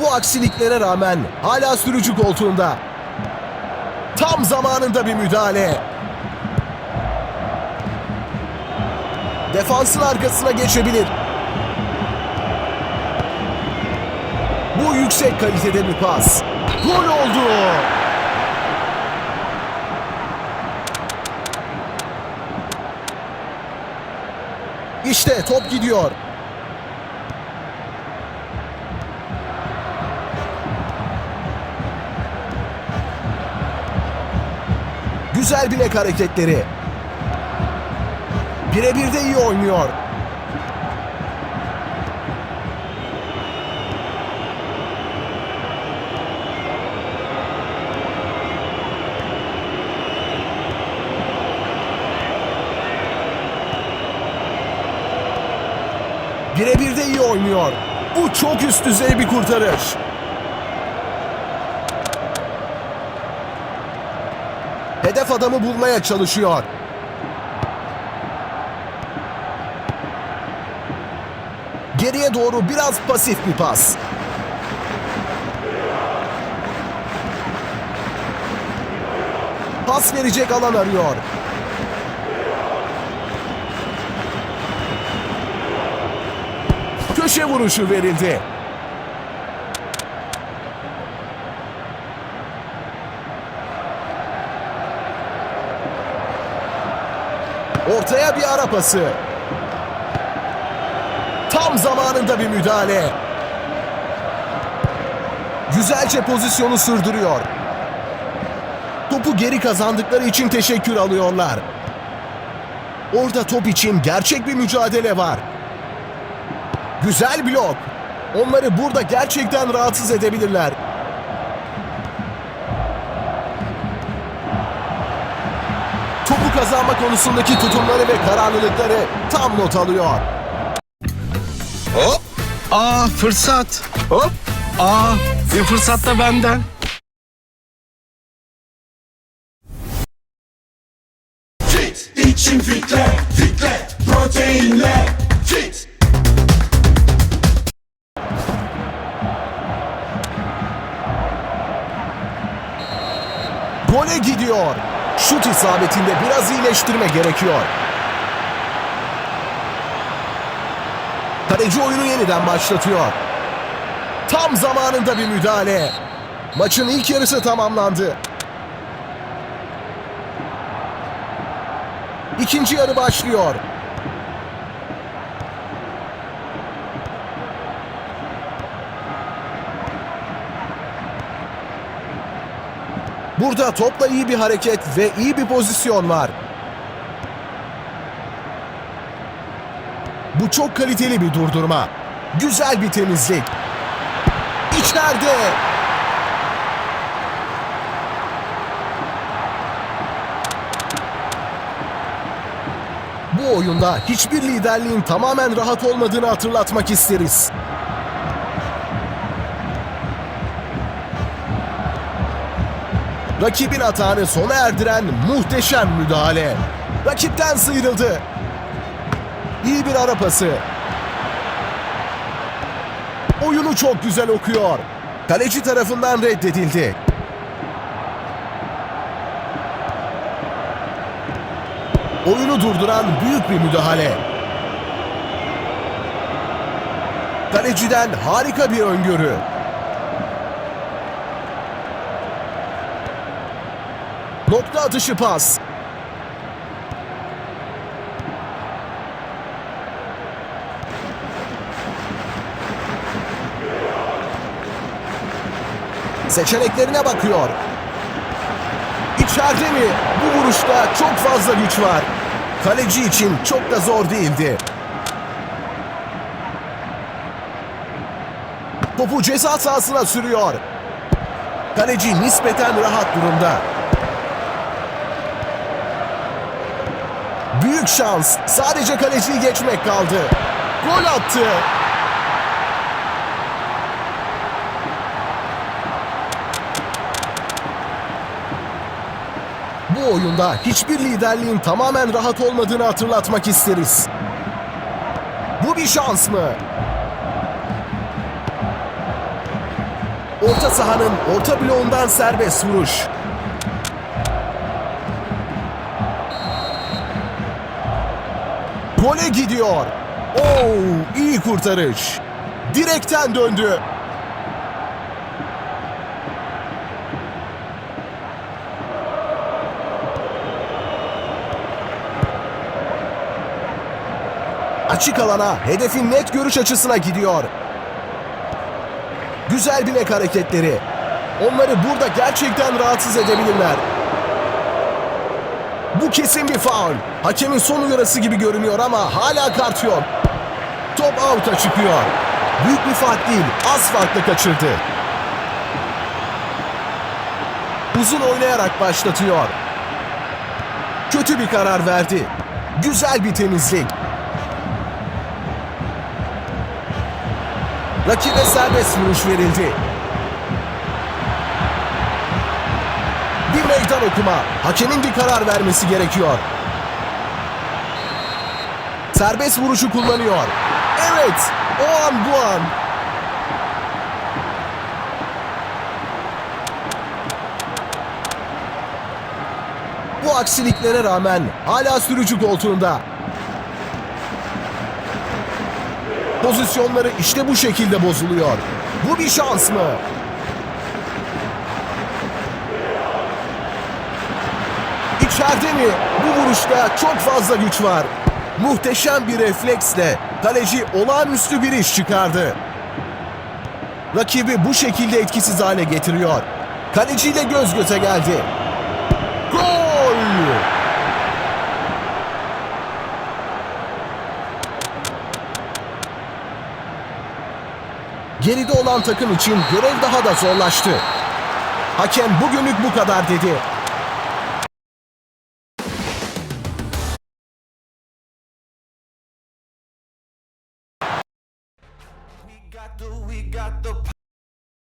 Bu aksiliklere rağmen hala sürücü koltuğunda. Tam zamanında bir müdahale. Defansın arkasına geçebilir. Bu yüksek kalitede bir pas. Gol oldu. İşte top gidiyor. Güzel bilek hareketleri. Birebir de iyi oynuyor. Birebir de iyi oynuyor. Bu çok üst düzey bir kurtarış. Hedef adamı bulmaya çalışıyor. Geriye doğru biraz pasif bir pas. Pas verecek alan arıyor. Köşe vuruşu verildi. Ortaya bir ara pası. Tam zamanında bir müdahale. Güzelce pozisyonu sürdürüyor. Topu geri kazandıkları için teşekkür alıyorlar. Orada top için gerçek bir mücadele var. Güzel blok. Onları burada gerçekten rahatsız edebilirler. Kazanma konusundaki tutumları ve kararlılıkları tam not alıyor. Hop. Aa fırsat. Hop. Aa bir fırsat da benden. Fit, içim fitle, fitle, proteinle, fit. Gole gidiyor. Şut isabetinde biraz iyileştirme gerekiyor. Kaleci oyunu yeniden başlatıyor. Tam zamanında bir müdahale. Maçın ilk yarısı tamamlandı. İkinci yarı başlıyor. Burada topla iyi bir hareket ve iyi bir pozisyon var. Bu çok kaliteli bir durdurma. Güzel bir temizlik. İçeride. Bu oyunda hiçbir liderliğin tamamen rahat olmadığını hatırlatmak isteriz. Rakibin atağını sona erdiren muhteşem müdahale. Rakipten sıyrıldı. İyi bir ara pası. Oyunu çok güzel okuyor. Kaleci tarafından reddedildi. Oyunu durduran büyük bir müdahale. Kaleciden harika bir öngörü. Nokta atışı pas. Seçeneklerine bakıyor. İçeride mi? Bu vuruşta çok fazla güç var. Kaleci için çok da zor değildi. Topu ceza sahasına sürüyor. Kaleci nispeten rahat durumda. Büyük şans. Sadece kaleciyi geçmek kaldı. Gol attı. Bu oyunda hiçbir liderliğin tamamen rahat olmadığını hatırlatmak isteriz. Bu bir şans mı? Orta sahanın orta bloğundan serbest vuruş. Gole gidiyor. Oo, iyi kurtarış. Direkten döndü. Açık alana hedefin net görüş açısına gidiyor. Güzel bilek hareketleri. Onları burada gerçekten rahatsız edebilirler. Bu kesin bir faul. Hakemin son uyarısı gibi görünüyor ama hala kart yok. Top out'a çıkıyor. Büyük bir fark değil, az farkla kaçırdı. Uzun oynayarak başlatıyor. Kötü bir karar verdi. Güzel bir temizlik. Rakibe serbest vuruş verildi. Meydan okuma. Hakemin bir karar vermesi gerekiyor. Serbest vuruşu kullanıyor. Evet, o an bu an. Bu aksiliklere rağmen hala sürücü koltuğunda. Pozisyonları işte bu şekilde bozuluyor. Bu bir şans mı? İçeride mi? Bu vuruşta çok fazla güç var. Muhteşem bir refleksle kaleci olağanüstü bir iş çıkardı. Rakibi bu şekilde etkisiz hale getiriyor. Kaleciyle göz göze geldi. Gol! Geride olan takım için görev daha da zorlaştı. Hakem bugünlük bu kadar dedi.